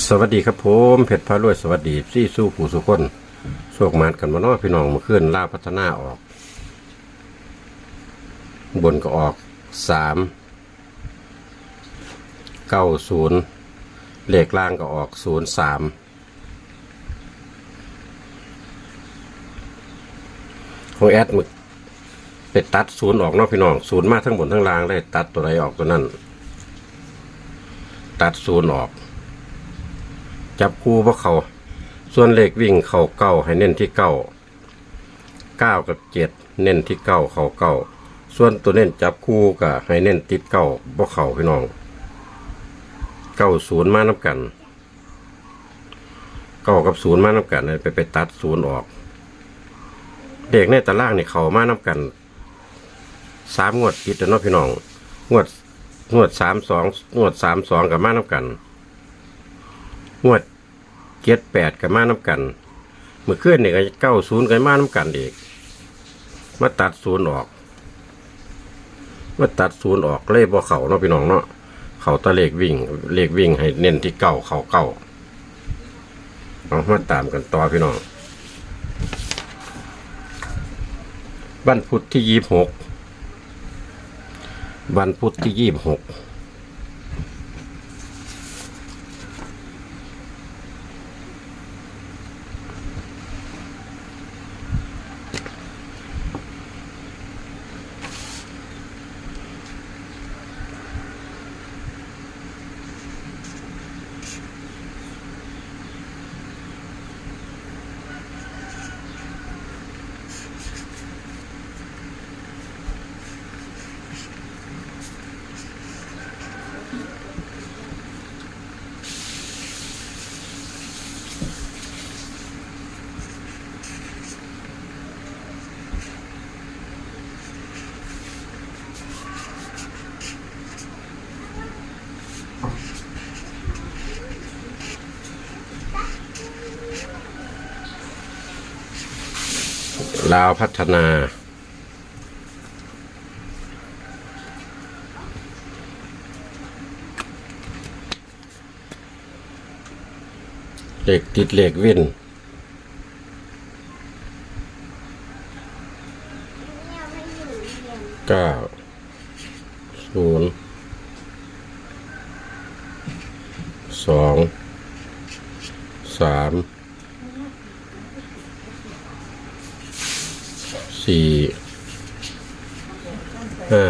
สวัสดีครับผมเพชรพารวยสวัสดีซี่สู้ผู้สุคนโชคมานกันมาเนาะพี่น้องเมาขึ้นล่าพัฒนาออก บนก็ออกสามเก้าศูนย์เลขล่างก็ออกศูนย์สามของแอดมึกไปตัดศูนย์ออกเนาะพี่น้องศูนย์มาทั้งบนทั้งล่างเลยตัดตัวไหนออกตัวนั้น ตัดศูนย์ออก จับคู่พวกเขาส่วนเลขวิ่งเข่าเก้าให้เน้นที่เก้าเก้ากับเจ็ดเน้นที่เก้าเข่าเก้าส่วนตัวเน้นจับคู่กับให้เน้นติดเก้าพวกเขาพี่น้องเก้าศูนย์มานับกันเก้ากับศูนย์มานับกันเลยไปไปตัดศูนย์ออก เด็กในตารางนี่เขามานับกันสามงวดติดแล้วเนาะพี่น้องงวดงวดสามสองงวดสามสองกับมานับกัน งวดเจ็ดแปดกับมาน้ำกัน เมื่อคืนนี่ก็เก้าศูนย์กับมาน้ำกันอีกมาตัดศูนย์ออกมาตัดศูนย์ออกเล่บ่เขาเนาะพี่น้องเนาะเขาตะเลขวิ่ง เลขวิ่งให้เน้นที่เก้าเขาเก้าเอามาตามกันต่อพี่น้องวันพุธที่ยี่สิบหกวันพุธที่ยี่สิบหก ลาวพัฒนา เหล็กติดเหล็กวินเก้าศูนย์สองสาม สี่ห้า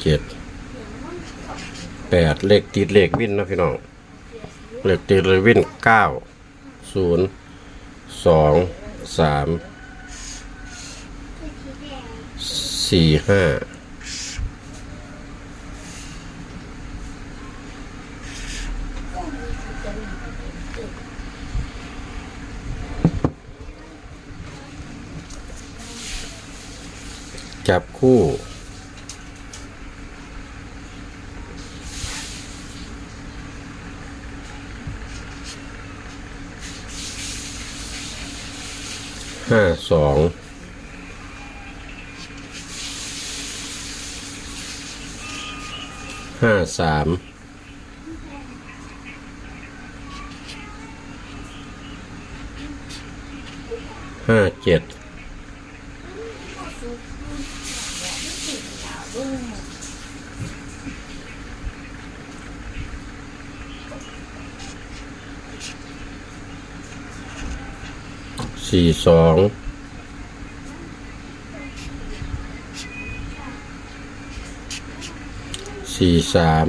เจ็ดแปดเลขติดเลขวินนะพี่น้องเลขติดเลขวินเก้าศูนย์สองสามสี่ห้า จับคู่ ห้าสองห้าสามห้าเจ็ด สี่สองสี่สาม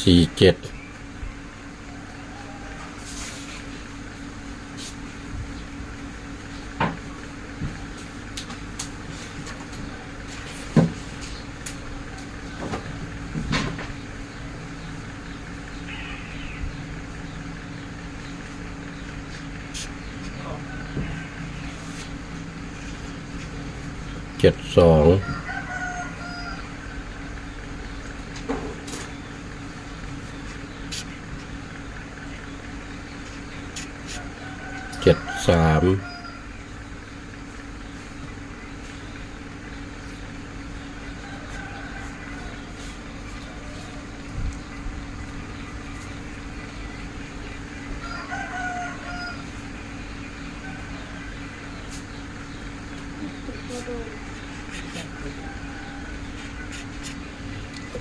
สี่เจ็ด เจ็ดสองเจ็ดสาม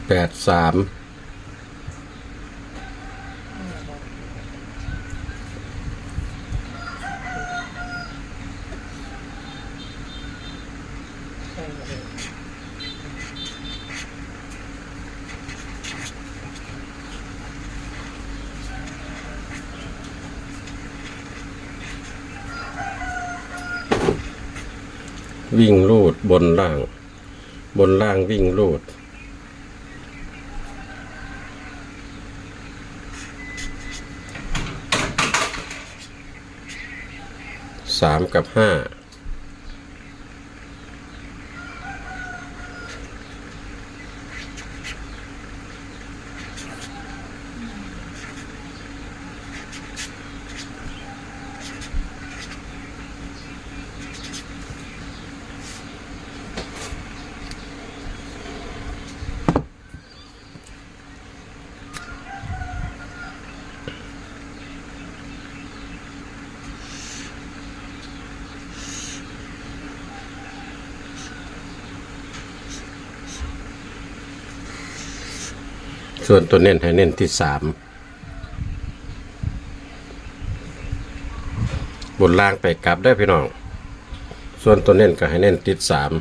แปดสามวิ่งลูดบนล่าง บนล่างวิ่งลูด 3 กับ 5 ส่วนตัวเน้นให้เน้นที่สามบนล่างไปกลับได้พี่น้อง ส่วนตัวเน้นก็ให้เน้นติดสาม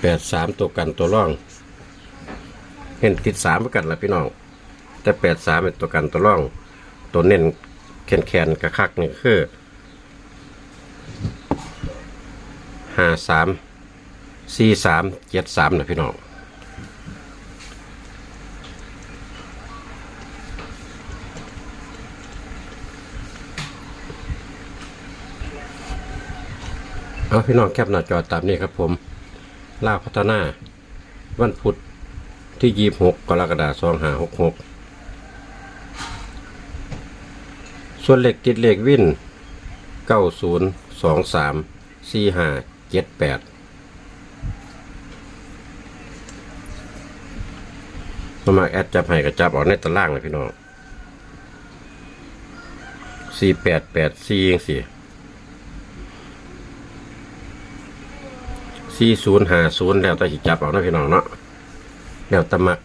แปดสามตัวกันตัวร่อง เห็นติดสามเหมือนกันละพี่น้อง แต่แปดสามเป็นตัวกันตัวร่อง ตัวเน้นแขนแขนกระคักนี่คือห้าสามสี่สามเจ็ดสามนะพี่น้องเอาพี่น้องแคปหน้าจอตามนี้ครับผมล่าพัฒนา วันพุธที่ยี่หกกรกฎาคมสองหาหกหก ส่วนเหลขติดเหลขวินเก้าศูนย์สองสามสี่ห้าเจ็ดแปดมามาแอดจับให้กับจับออกในตารางเลยพี่น้องสี่แปดแปดสี่ยังสี่สี่ศูนย์ห้าศูนย์แล้วแต่สิจับเอานะพี่น้องเนาะแล้วตะมัก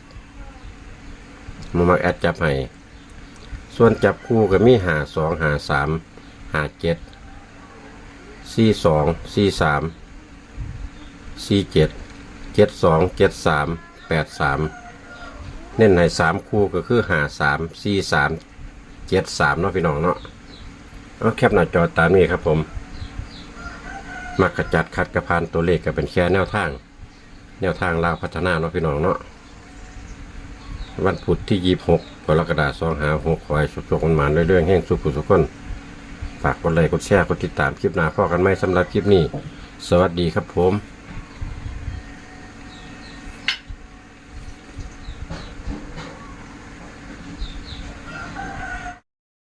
มามักแอดจับให้ ส่วนจับคู่ก็มีหาสองหาสามหาเจ็ดสี่สองสี่สามสี่เจ็ดเจ็ดสองเจ็ดสามแปดสามเน้นในสามคู่ก็คือหาสามสี่สามเจ็ดสามเนาะพี่น้องเนาะเอาแคปหน้าจอตามนี้ครับผมมักกระจัดคัดกระพานตัวเลขก็เป็นแค่แนวทาง แนวทางลาวพัฒนาเนาะพี่น้องเนาะวันพุธที่ยี่หก กรกฎาคมสองหาหกขอให้สุขๆมันหมานเรื่อยๆแห้งสุขสุขคน ฝากกดไลค์กดแชร์กดติดตามคลิปหน้าพ่อกันไหมสำหรับคลิปนี้ สวัสดีครับผม